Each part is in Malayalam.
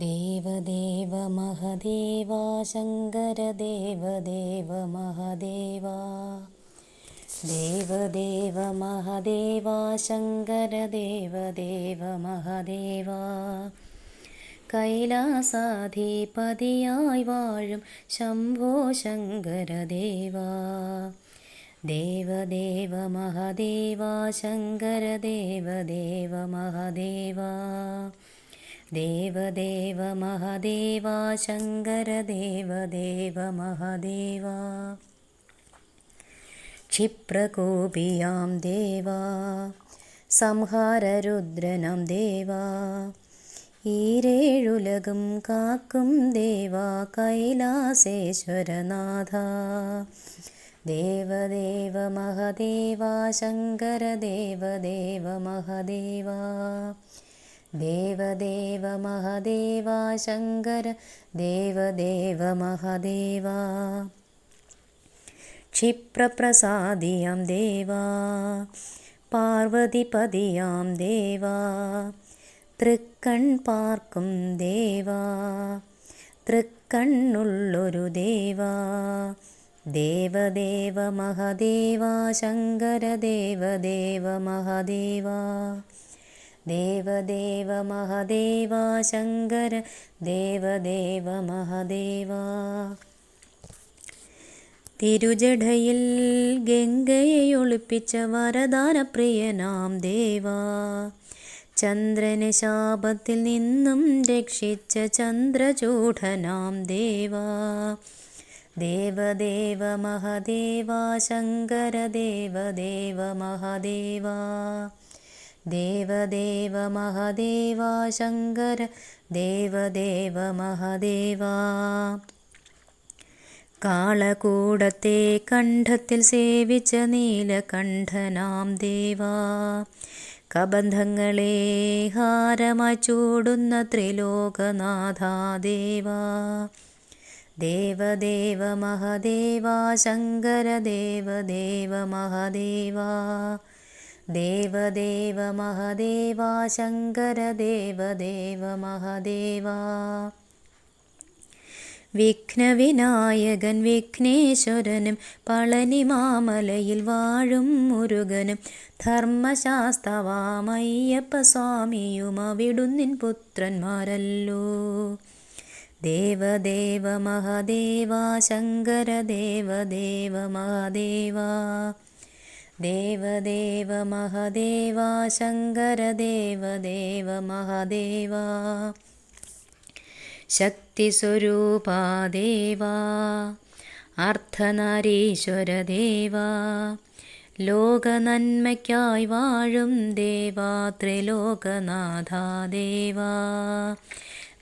ദേവദേവ മഹദേവ ശങ്കര ദേവദേവ മഹദേവ. ദേവദേവ മഹദേവ ശങ്കര ദേവദേവ മഹദേവ. കൈലാസാധിപതിയായി വാഴും ശംഭോ ശങ്കരദേവ ദേവദേവ മഹദേവ ശങ്കര ദേവദേവ മഹദേവ. ദേവദേവ മഹദേവ ശങ്കര ദേവദേവ മഹദേവ. ക്ഷിപ്രകോപിയാം ദേവ സംഹാരരുദ്രനം ദേവ. ഈരേഴുലകും കാക്കും ദേവ കൈലാസേശ്വരനാഥ. ദേവദേവ മഹദേവ ശങ്കര ദേവദേവ മഹദേവ. ദേവദേവ മഹദേവ ശങ്കര ദേവദേവ മഹദേവ. ക്ഷിപ്രപ്രസാദിയാം ദേവ പാർവതിപതിയാം ദേവ. തൃക്കൺ പാർക്കും ദേവ തൃക്കണ്ണുള്ളൊരു ദേവ. ദേവദേവ മഹദേവ ശങ്കര ദേവദേവ മഹദേവ. ദേവദേവ മഹദേവ ശങ്കര ദേവദേവ മഹദേവ. തിരുജടയിൽ ഗംഗയെ ഒളിപ്പിച്ച വരദാനപ്രിയനാം ദേവ. ചന്ദ്രനെ ശാപത്തിൽ നിന്നും രക്ഷിച്ച ചന്ദ്രചൂഢനാം ദേവ. ദേവദേവ മഹദേവ ശങ്കര ദേവദേവ മഹദേവ. ദേവദേവ മഹദേവ ശങ്കര ദേവദേവ മഹദേവ. കാളകൂടത്തെ കണ്ഠത്തിൽ സേവിച്ച നീലകണ്ഠനാം ദേവ. കബന്ധങ്ങളെ ഹാരമായി ചൂടുന്ന ത്രിലോകനാഥാദേവ ദേവദേവ മഹദേവ ശങ്കര ദേവദേവ മഹദേവ. ദേവദേവ മഹദേവ ശങ്കര ദേവദേവ മഹദേവ. വിഘ്നവിനായകൻ വിഘ്നേശ്വരനും പളനിമാമലയിൽ വാഴും മുരുകനും ധർമ്മശാസ്തവാമയ്യപ്പ സ്വാമിയും അവിടുന്നിൻ പുത്രന്മാരല്ലോ. ദേവദേവ മഹദേവ ശങ്കര ദേവദേവ മഹദേവ. ദേവദേവ മഹദേവ ശങ്കര ദേവദേവ മഹദേവ. ശക്തിസ്വരൂപാ ദേവ അർദ്ധനാരീശ്വരദേവ ലോകനന്മയ്ക്കായി വാഴും ദേവ ത്രിലോകനാഥ ദേവ.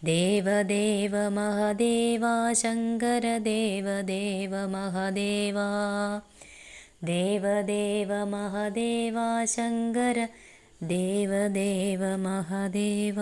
ദേവദേവ മഹദേവ ശങ്കര ദേവദേവ മഹദേവ. ദേവദേവ മഹദേവ ശങ്കര ദേവദേവ മഹദേവ.